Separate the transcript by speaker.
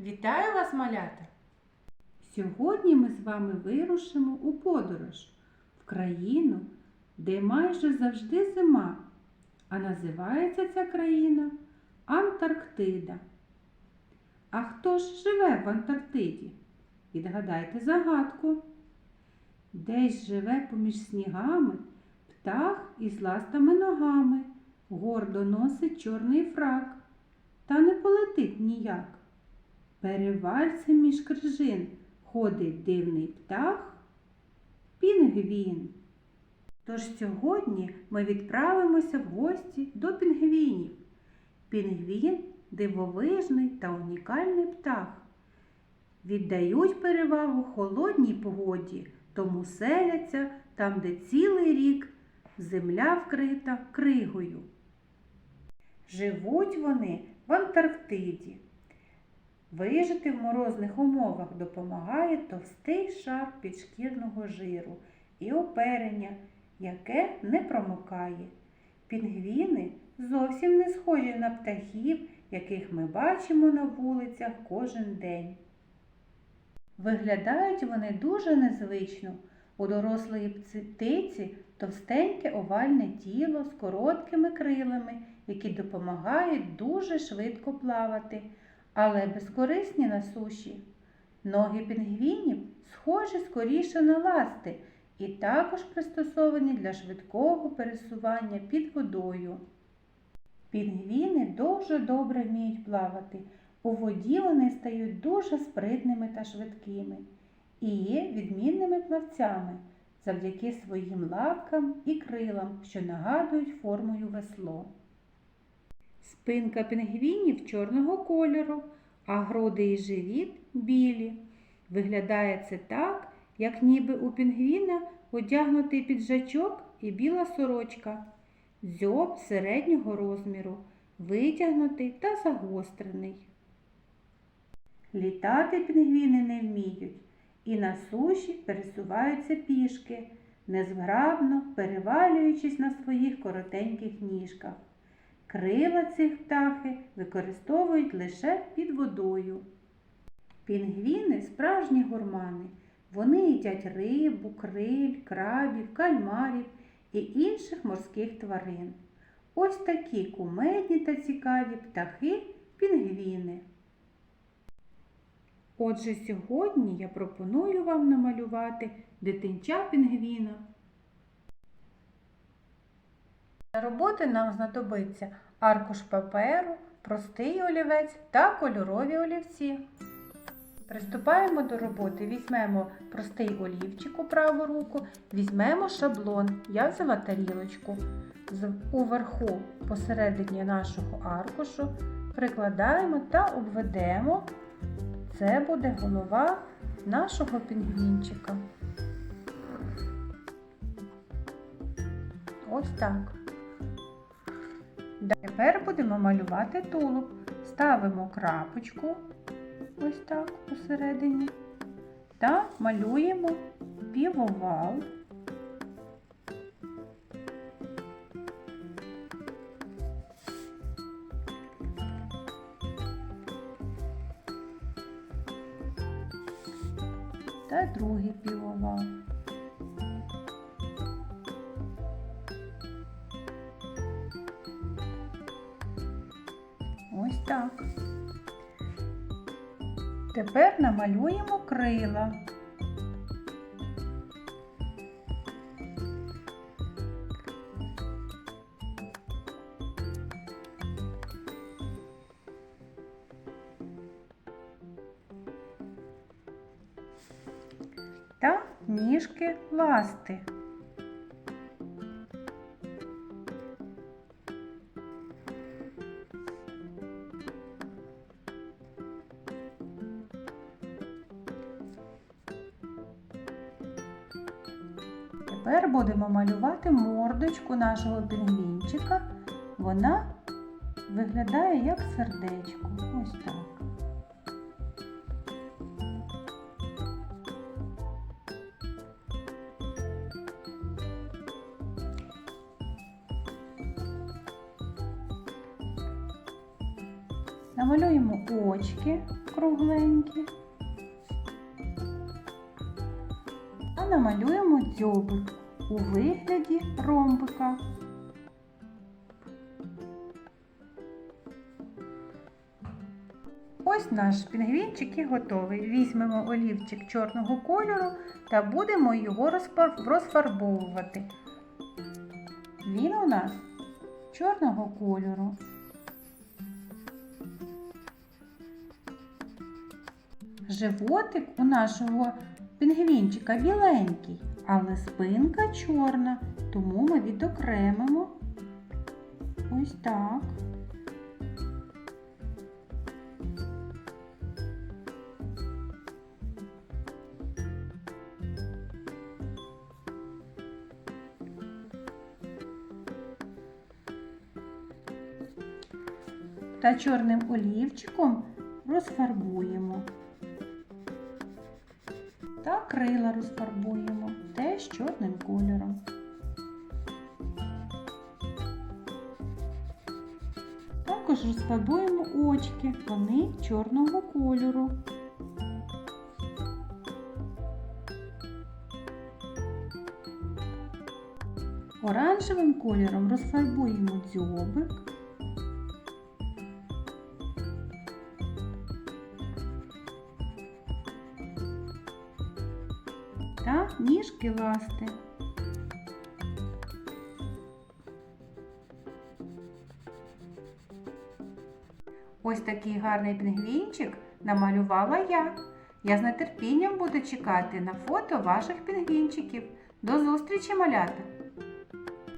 Speaker 1: Вітаю вас, малята!
Speaker 2: Сьогодні ми з вами вирушимо у подорож в країну, де майже завжди зима, а називається ця країна Антарктида. А хто ж живе в Антарктиді? Відгадайте загадку. Десь живе поміж снігами птах із ластами ногами, гордо носить чорний фрак, та не полетить ніяк. Перевальцем між крижин ходить дивний птах пінгвін. Тож сьогодні ми відправимося в гості до пінгвінів. Пінгвін дивовижний та унікальний птах. Віддають перевагу холодній погоді, тому селяться там, де цілий рік земля вкрита кригою. Живуть вони в Антарктиді. Вижити в морозних умовах допомагає товстий шар підшкірного жиру і оперення, яке не промокає. Пінгвіни зовсім не схожі на птахів, яких ми бачимо на вулицях кожен день. Виглядають вони дуже незвично. У дорослої птиці товстеньке овальне тіло з короткими крилами, які допомагають дуже швидко плавати але безкорисні на суші. Ноги пінгвінів схожі скоріше на ласти і також пристосовані для швидкого пересування під водою. Пінгвіни дуже добре вміють плавати. У воді вони стають дуже спритними та швидкими і є відмінними плавцями завдяки своїм лапкам і крилам, що нагадують формою весло. Спинка пінгвінів чорного кольору, а груди і живіт білі. Виглядає це так, як ніби у пінгвіна одягнутий піджачок і біла сорочка, дзьоб середнього розміру, витягнутий та загострений. Літати пінгвіни не вміють і на суші пересуваються пішки, незграбно перевалюючись на своїх коротеньких ніжках. Крила цих птахи використовують лише під водою. Пінгвіни справжні гурмани. Вони їдять рибу, криль, крабів, кальмарів і інших морських тварин. Ось такі кумедні та цікаві птахи пінгвіни. Отже, сьогодні я пропоную вам намалювати дитинча пінгвіна.
Speaker 1: Для роботи нам знадобиться аркуш паперу, простий олівець та кольорові олівці. Приступаємо до роботи. Візьмемо простий олівчик у праву руку, візьмемо шаблон. Я взяла тарілочку. Уверху посередині нашого аркушу прикладаємо та обведемо. Це буде голова нашого пінгвінчика. Ось так. Тепер будемо малювати тулуб. Ставимо крапочку, ось так посередині, та малюємо півовал. Та другий півовал. Так. Тепер намалюємо крила. Та ніжки ласти. Тепер будемо малювати мордочку нашого пінгвінчика. Вона виглядає як сердечко. Ось так. Намалюємо очки кругленькі. Та намалюємо дзьобик у вигляді ромбика. Ось наш пінгвінчик і готовий. Візьмемо олівчик чорного кольору та будемо його розфарбовувати. Він у нас чорного кольору. Животик у нашого пінгвінчика біленький, але спинка чорна, тому ми відокремимо ось так. Та чорним олівчиком розфарбуємо. Та крила розфарбуємо теж чорним кольором. Також розфарбуємо очки, вони чорного кольору. Оранжевим кольором розфарбуємо дзьобик. Та ніжки ласти. Ось такий гарний пінгвінчик намалювала я. Я з нетерпінням буду чекати на фото ваших пінгвінчиків. До зустрічі, малята!